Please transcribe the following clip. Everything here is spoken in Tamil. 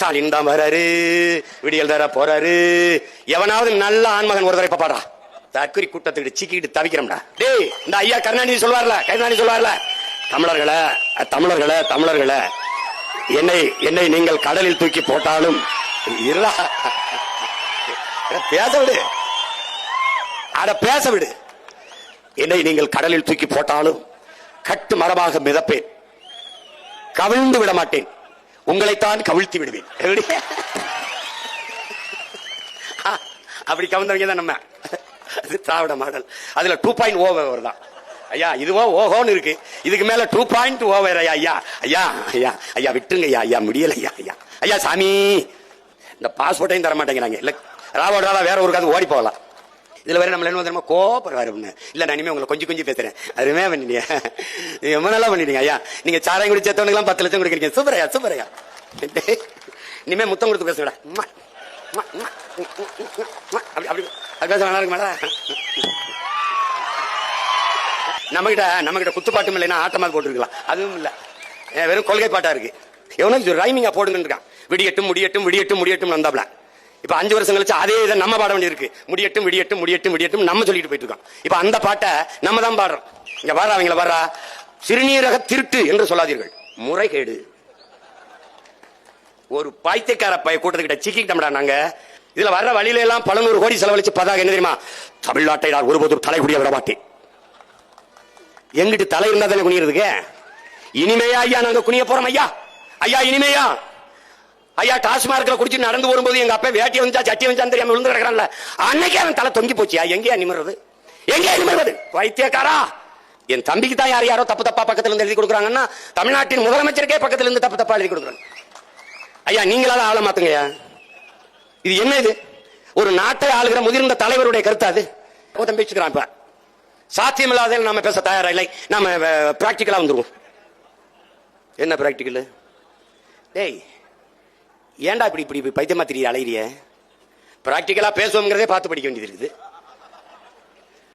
ஸ்டாலின் தான் வராரு. விடியல் தர போறாரு. எவனாவது நல்ல ஆண்மகன் ஒரு தடவை பாடா தற்கொலை கூட்டத்துக்கு சிக்கிட்டு தவிக்கிறோம்டா. டேய் இந்த ஐயா கருணாநிதி சொல்வார்ல கருணாநிதி சொல்வார்ல தமிழர்களே தமிழர்களே தமிழர்களே. என்னை என்னை நீங்கள் கடலில் தூக்கி போட்டாலும் இருடா. பேச விடு. அட பேச விடு. என்னை நீங்கள் கடலில் தூக்கி போட்டாலும் கட்டு மரமாக மிதப்பேன். கவிழ்ந்து விட மாட்டேன் உங்களைத்தான் கவிழ்த்தி விடுவேன். அப்படி கவிழ்ந்தவங்க தான் நம்ம. அது திராவிட மாடல். அதுல டூ பாயிண்ட் ஓவர் தான். ஐயா இதுவோ ஓஹோன்னு இருக்கு. இதுக்கு மேல டூ பாயிண்ட் ஓவர் ஐயா ஐயா ஐயா ஐயா ஐயா விட்டுருங்க ஐயா ஐயா முடியல ஐயா ஐயா. ஐயா சாமி. இந்த பாஸ்போர்ட்டையும் தர மாட்டேங்கிறாங்க இல்ல ராவோட ராவா வேற காது ஓடி போகலாம். இதுல வேற நம்மள என்ன தெரியுமா? கோபப்படுவாரு இல்ல நான் இனிமே உங்களை கொஞ்சம் கொஞ்சம் பேசுறேன். அருமையா பண்ணிட்டீங்க. நீங்க ரொம்ப நல்லா பண்ணிட்டீங்க ஐயா. நீங்க சாராயம் குடி சேர்த்தவனுக்கு பத்து லட்சம் கொடுக்குறீங்க? சூப்பரையா சூப்பரையா இனிமே முத்தம் கொடுத்து பேசுடா அப்படி அப்படி அப்படி பேச நல்லா இருக்கு மேடம் நம்ம கிட்ட நம்ம கிட்ட குத்துப்பாட்டும் இல்லைன்னா ஆட்டமாக போட்டுருக்கலாம். அதுவும் இல்லை. வெறும் கொள்கை பாட்டா இருக்கு எவனும் ரைமிங்கா போடுங்கன்னு இருக்கான். விடியட்டும் முடியட்டும் விடியட்டும் முடியட்டும் வந்தாப்ல. இப்ப அஞ்சு வருஷம் கழிச்சு அதே இதை நம்ம பாட வேண்டியிருக்கு. முடியட்டும் விடியட்டும் முடியட்டும் விடியட்டும் நம்ம சொல்லிட்டு போயிட்டு இருக்கோம். இப்ப அந்த பாட்டை நம்ம தான் பாடுறோம். இங்க வர்ற அவங்கள பாடுறா? சிறுநீரக திருட்டு என்று சொல்லாதீர்கள். முறைகேடு. ஒரு பைத்தியக்கார பைய கூட்டத்துக்கிட்ட சிக்கிட்டோம்டா நாங்க. இதுல வர்ற வழியில எல்லாம் பல நூறு கோடி செலவழிச்சு பதாக என்ன தெரியுமா? தமிழ்நாட்டை நான் ஒருபோதும் தலைகுடிய விட மாட்டேன். எங்கிட்டு தலை இருந்தா தானே குனியறதுக்கு? இனிமையா ஐயா நாங்க குனிய போறோம் ஐயா. ஐயா இனிமையா? ஐயா டாஸ்மார்க்ல குடிச்சு நடந்து வரும்போது எங்க அப்பா வேட்டி வந்தா சட்டி வந்தா தெரியாம விழுந்து கிடக்குறான்ல. அன்னைக்கே அவன் தலை தொங்கி போச்சியா எங்கேயா நிமிர்றது? எங்கேயா நிமிர்வது? வைத்தியக்காரா? என் தம்பிக்கு தான் யார் யாரோ தப்பு தப்பா பக்கத்துல இருந்து எழுதி கொடுக்குறாங்கன்னா தமிழ்நாட்டின் முதலமைச்சருக்கே பக்கத்துல இருந்து தப்பு தப்பா எழுதி கொடுக்குறாங்க. ஐயா நீங்களால ஆள மாத்துங்கய்யா இது என்ன இது? ஒரு நாட்டை ஆளுகிற முதிர்ந்த தலைவருடைய கருத்து அது. ஒருத்தன் பேச்சுக்கிறான் இப்ப. சாத்தியமில்லாத நாம பேச தயாரா? இல்லை நாம பிராக்டிக்கலா வந்துருவோம். என்ன பிராக்டிக்கல் டேய் ஏன்டா இப்படி இப்படி இப்படி பைத்தியமா தெரிய அலையிறிய? ப்ராக்டிக்கலாக பேசுவோங்கிறதே பார்த்து படிக்க வேண்டியது இருக்குது.